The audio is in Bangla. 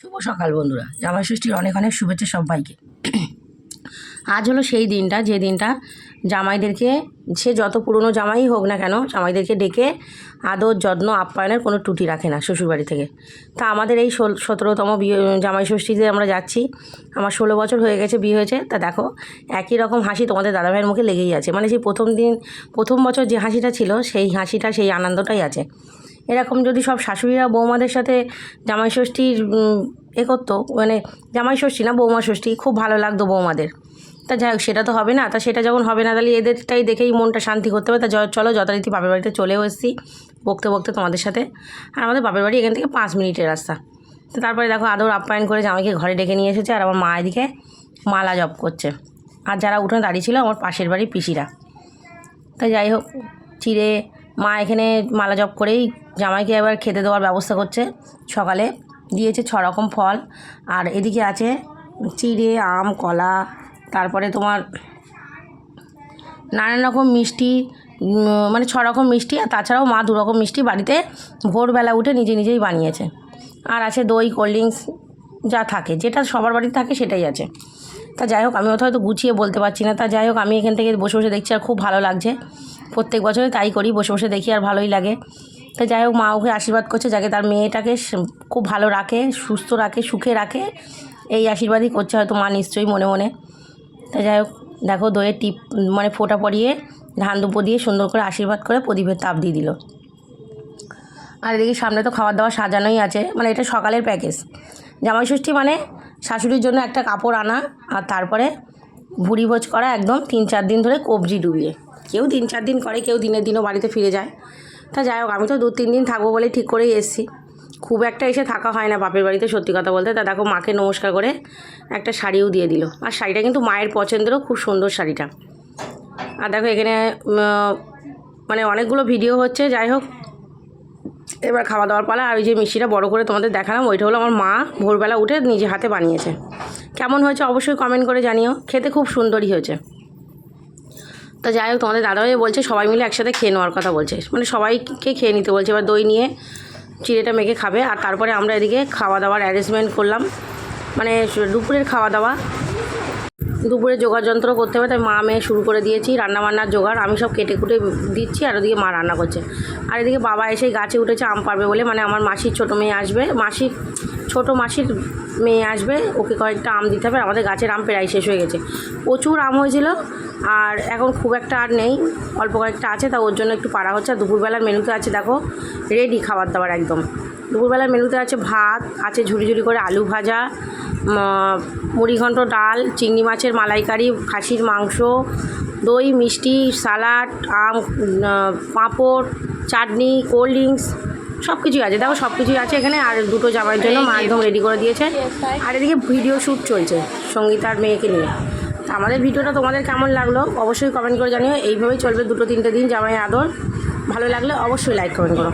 শুভ সকাল বন্ধুরা জামাই ষষ্ঠীর অনেক অনেক শুভেচ্ছা সবাইকে। আজ হলো সেই দিনটা, যে দিনটা জামাইদেরকে, সে যত পুরনো জামাই হোক না কেন, জামাইদেরকে ডেকে আদর, যত্ন, আপ্যায়নের কোনো ত্রুটি রাখে না শ্বশুরবাড়ি থেকে। তা আমাদের এই সতেরোতম বিয়ে জামাই ষষ্ঠীতে আমরা যাচ্ছি। আমার ষোলো বছর হয়ে গেছে, বিয়ে হয়েছে। তা দেখো, একই রকম হাসি তোমাদের দাদাভাইয়ের মুখে লেগেই আছে। মানে সেই প্রথম দিন, প্রথম বছর যে হাসিটা ছিল, সেই হাসিটা, সেই আনন্দটাই আছে। এরকম যদি সব শাশুড়িরা বৌমাদের সাথে জামাই ষষ্ঠীর এ করতো মানে জামাই ষষ্ঠী না বৌমা ষষ্ঠী, খুব ভালো লাগতো বৌমাদের। তা যাই হোক, সেটা তো হবে না, তা সেটা যখন হবে না, তাহলে এদেরটাই দেখেই মনটা শান্তি করতে হবে। তা চলো যথারীতি বাপের বাড়িতে চলেও এসেছি, বকতে বকতে তোমাদের সাথে। আর আমাদের বাপের বাড়ি এখান থেকে পাঁচ মিনিটের রাস্তা। তো তারপরে দেখো আদর আপ্যায়ন করে জামাইকে ঘরে ডেকে নিয়ে এসেছে, আর আমার মা এদিকে মালা জপ করছে। আর যারা উঠোনে দাঁড়িয়ে ছিল, আমার পাশের বাড়ির পিসিরা। তা যাই হোক, চিড়ে মা এখানে মালা জপ করেই জামাইকে এবার খেতে দেওয়ার ব্যবস্থা করছে সকালে। দিয়েছে ছ রকম ফল। আর এদিকে আছে চিড়ে, আম, কলা, তারপরে তোমার নানান রকম মিষ্টি মানে ছ রকম মিষ্টি আর তাছাড়াও মা দু রকম মিষ্টি বাড়িতে ভোরবেলা উঠে নিজে নিজেই বানিয়েছে। আর আছে দই, কোল্ড ড্রিঙ্কস, যা থাকে, যেটা সবার বাড়িতে থাকে সেটাই আছে। তা যাই হোক, আমি ওটা হয়তো গুছিয়ে বলতে পারছি না। তা যাই হোক, আমি এখান থেকে বসে বসে দেখছি আর খুব ভালো লাগছে। প্রত্যেক বছরে তাই করি, বসে বসে দেখি আর ভালোই লাগে। তো যাই হোক, মা ওকে আশীর্বাদ করছে, যাকে তার মেয়েটাকে খুব ভালো রাখে, সুস্থ রাখে, সুখে রাখে, এই আশীর্বাদই করছে, হয়তো মা নিশ্চয়ই মনে মনে। তা যাই হোক, দেখো দইয়ের টিপ মানে ফোঁটা পরিয়ে ধান দুপো দিয়ে সুন্দর করে আশীর্বাদ করে প্রদীপের তাপ দিয়ে দিল। আর এদিকে সামনে তো খাবার দাবার সাজানোই আছে মানে এটা সকালের প্যাকেজ। জামাই ষষ্ঠী মানে শাশুড়ির জন্য একটা কাপড় আনা, আর তারপরে ভুড়ি ভোজ করা একদম তিন চার দিন ধরে কবজি ডুবিয়ে। কেউ তিন চার দিন করে, কেউ দিনের দিনও বাড়িতে ফিরে যায়। তা যাই হোক, আমি তো দু তিন দিন থাকব বলে ঠিক করেই এসেছি। খুব একটা এসে থাকা হয় না বাপের বাড়িতে, সত্যি কথা বলতে। তা দেখো, মাকে নমস্কার করে একটা শাড়িও দিয়ে দিল। আর শাড়িটা কিন্তু মায়ের পছন্দেরও খুব সুন্দর শাড়িটা। আর দেখো, এখানে মানে অনেকগুলো ভিডিও হচ্ছে, যাই হোক। এবার খাওয়া দাওয়ার পালা, আর ওই যে মিষ্টিটা বড় করে তোমাদের দেখালাম, ওইটা হলো আমার মা ভোরবেলা উঠে নিজে হাতে বানিয়েছে। কেমন হয়েছে অবশ্যই কমেন্ট করে জানিও। খেতে খুব সুন্দরই হয়েছে। তা যাই হোক, তোমাদের দাদাভাই বলছে সবাই মিলে একসাথে খেয়ে নেওয়ার কথা বলছে। মানে সবাইকে খেয়ে নিতে বলছে, এবার দই নিয়ে চিড়েটা মেখে খাবে। আর তারপরে আমরা এদিকে খাওয়া দাওয়ার অ্যারেঞ্জমেন্ট করলাম। মানে দুপুরের খাওয়া দাওয়া দুপুরে জোগাড় যন্ত্র করতে হবে, তাই মা মেয়ে শুরু করে দিয়েছি রান্না বান্নার জোগাড়। আমি সব কেটে কুটে দিচ্ছি আর ওদিকে মা রান্না করছে। আর এদিকে বাবা এসে গাছে উঠেছে আম পারবে বলে মানে আমার মাসির ছোটো মেয়ে আসবে মাসির ছোট মাসির মেয়ে আসবে, ওকে কয়েকটা আম দিতে হবে আমাদের গাছের আম প্রায় শেষ হয়ে গেছে। প্রচুর আম হয়েছিল, আর এখন খুব একটা আর নেই, অল্প কয়েকটা আছে, তা ওর জন্য একটু পাড়া হচ্ছে। আর দুপুরবেলার মেনুতে আছে, দেখো রেডি খাবার দাবার একদম। দুপুরবেলার মেনুতে আছে ভাত, আছে ঝুড়ি ঝুড়ি করে আলু ভাজা মুড়িঘণ্ট ডাল চিংড়ি মাছের মালাইকারি খাসির মাংস দই মিষ্টি সালাড আম পাঁপড় চাটনি কোল্ড ড্রিঙ্কস সব কিছুই আছে। দেখো সব কিছুই আছে এখানে আর দুটো জামাইয়ের জন্য মা একদম রেডি করে দিয়েছে। আর এদিকে ভিডিও শ্যুট চলছে সঙ্গীতার মেয়েকে নিয়ে। তা আমাদের ভিডিওটা তোমাদের কেমন লাগল অবশ্যই কমেন্ট করে জানিও। এইভাবেই চলবে দুটো তিনটে দিন জামাই আদর। ভালো লাগলে অবশ্যই লাইক কমেন্ট করো।